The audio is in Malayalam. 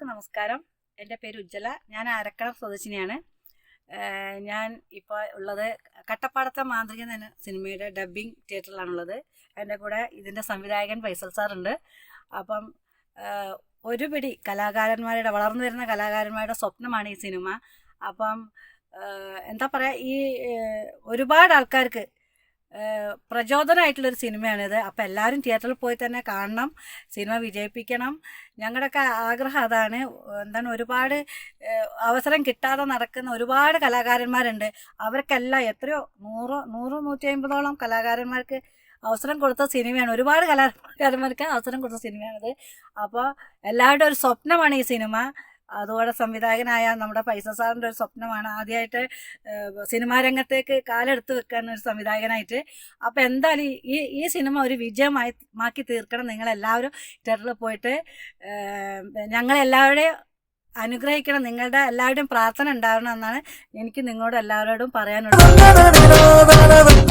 എല്ലാവർക്കും നമസ്കാരം. എന്റെ പേര് ഉജ്ജല ഞാൻ അരക്കളം സ്വദേശിനിയാണ്. ഞാൻ ഇപ്പോൾ ഉള്ളത് കട്ടപ്പാടത്തെ മാന്ത്രിക എന്ന സിനിമയുടെ ഡബ്ബിംഗ് തിയേറ്ററിലാണുള്ളത്. എന്റെ കൂടെ ഇതിന്റെ സംവിധായകൻ ഫൈസൽ സാറുണ്ട്. അപ്പം ഒരുപിടി ഒരു പിടി കലാകാരന്മാരുടെ വളർന്നു വരുന്ന കലാകാരന്മാരുടെ സ്വപ്നമാണ് ഈ സിനിമ. അപ്പം എന്താ പറയുക ഈ ഒരുപാട് ആൾക്കാർക്ക് പ്രചോദനമായിട്ടുള്ളൊരു സിനിമയാണിത്. അപ്പോൾ എല്ലാവരും തിയേറ്ററിൽ പോയി തന്നെ കാണണം സിനിമ വിജയിപ്പിക്കണം. ഞങ്ങളുടെയൊക്കെ ആഗ്രഹം അതാണ്. എന്താണ് ഒരുപാട് അവസരം കിട്ടാതെ നടക്കുന്ന ഒരുപാട് കലാകാരന്മാരുണ്ട്. അവർക്കെല്ലാം എത്രയോ നൂറോ നൂറ് നൂറ്റി അമ്പതോളം കലാകാരന്മാർക്ക് അവസരം കൊടുത്ത സിനിമയാണ്. ഒരുപാട് കലാകാരന്മാർക്ക് അവസരം കൊടുത്ത സിനിമയാണിത്. അപ്പോൾ എല്ലാവരുടെ ഒരു സ്വപ്നമാണ് ഈ സിനിമ. അതുപോലെ സംവിധായകനായ നമ്മുടെ പൈസ സാറിന്റെ ഒരു സ്വപ്നമാണ്. ആദ്യമായിട്ട് സിനിമാ രംഗത്തേക്ക് കാലെടുത്ത് വെക്കാൻ ഒരു സംവിധായകനായിട്ട്. അപ്പോൾ എന്തായാലും ഈ- ഈ സിനിമ ഒരു വിജയമായി മാക്കി തീർക്കണം നിങ്ങളെല്ലാവരും. തിയേറ്ററിൽ പോയിട്ട് ഞങ്ങളെല്ലാവരുടെയും അനുഗ്രഹിക്കണം. നിങ്ങളുടെ എല്ലാവരുടെയും പ്രാർത്ഥന ഉണ്ടാവണം എന്നാണ് എനിക്ക് നിങ്ങളോട് എല്ലാവരോടും പറയാനുള്ളത്.